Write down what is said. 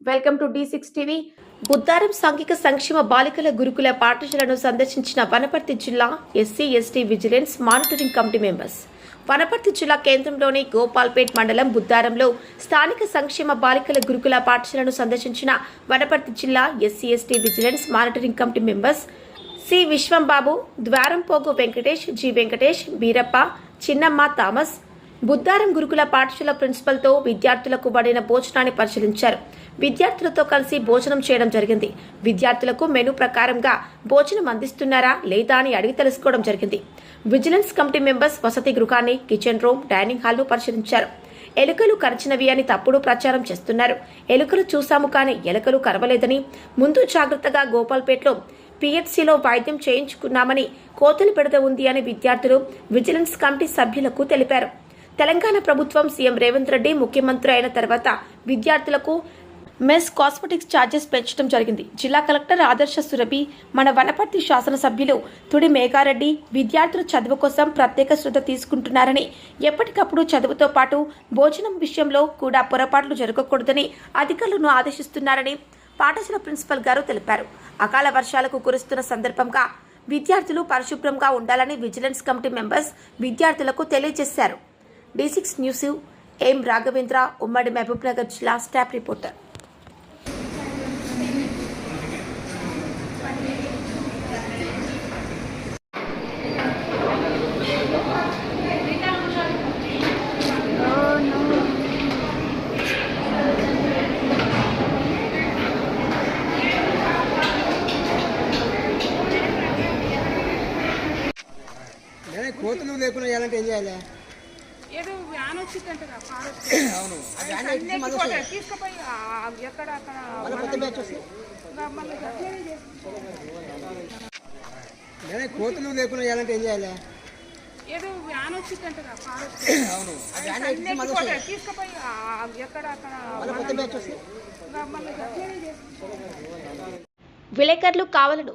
Welcome to D six TV. Buddharam సాంఘిక సంక్షేమ బాలికల గురుకుల పాఠశాలను సందర్శించిన వనపర్తి జిల్లా SC ST vigilance monitoring committee members. Wanaparthy జిల్లా కేంద్రంలోని గోపాల్పేట్ మండలం బుద్దారంలో స్థానిక సంక్షేమ బాలికల గురుకుల పాఠశాలను సందర్శించిన వనపర్తి జిల్లా SC ST vigilance monitoring committee members C Vishwambabu Dwarampogu Venkatesh G Venkatesh Beerappa Chinnamma Thomas Buddharam గురుకుల పాఠశాల ప్రిన్సిపల్తో విద్యార్థులకు పడిన భోజనాన్ని పరిశీలించారు. విద్యార్థులతో కలిసి భోజనం చేయడం జరిగింది. విద్యార్థులకు మెను ప్రకారంగా భోజనం అందిస్తున్నారా లేదా అని అడిగి తెలుసుకోవడం జరిగింది. విజిలెన్స్ కమిటీ మెంబర్స్ వసతి గృహాన్ని కిచెన్ రూమ్ డైనింగ్ హాల్ను పరిశీలించారు. ఎలుకలు కరిచినవి అని తప్పుడు ప్రచారం చేస్తున్నారు. ఎలుకలు చూశాము కానీ ఎలుకలు కరవలేదని ముందు జాగ్రత్తగా గోపాల్పేటలో పిహెచ్సిలో వైద్యం చేయించుకున్నామని కోతలు పెడత ఉంది అని విద్యార్థులు విజిలెన్స్ కమిటీ సభ్యులకు తెలిపారు. తెలంగాణ ప్రభుత్వం సీఎం రేవంత్ రెడ్డి ముఖ్యమంత్రి అయిన తర్వాత విద్యార్థులకు మెస్ కాస్మెటిక్స్ ఛార్జెస్ పెంచడం జరిగింది. జిల్లా కలెక్టర్ ఆదర్శ సురభి మన వనపర్తి శాసనసభ్యులు తుడి మేఘారెడ్డి విద్యార్థుల చదువు కోసం ప్రత్యేక శ్రద్ధ తీసుకుంటున్నారని ఎప్పటికప్పుడు చదువుతో పాటు భోజనం విషయంలో కూడా పొరపాట్లు జరగకూడదని అధికారులను ఆదేశిస్తున్నారని పాఠశాల ప్రిన్సిపల్ గారు తెలిపారు. అకాల వర్షాలకు కురుస్తున్న సందర్భంగా విద్యార్థులు పరిశుభ్రంగా ఉండాలని విజిలెన్స్ కమిటీ మెంబర్స్ విద్యార్థులకు తెలియజేశారు. D six news M Raghavendra ఉమ్మడి మహబూబ్ నగర్ జిల్లా స్టాఫ్ రిపోర్టర్ నేనే కోతులు లేకుండా చేయాలంటే ఏం చేయాలి ఏదో వ్యాన్ వచ్చిందంట అవును. తీసుకుపోయి ఎక్కడ అక్కడ కోతులు లేకుండా చేయాలంటే ఏం చేయాలి? ఏదో వ్యాన్ వచ్చిందంట అవును. తీసుకుపోయి ఎక్కడ అక్కడ విలేకరులు కావాలను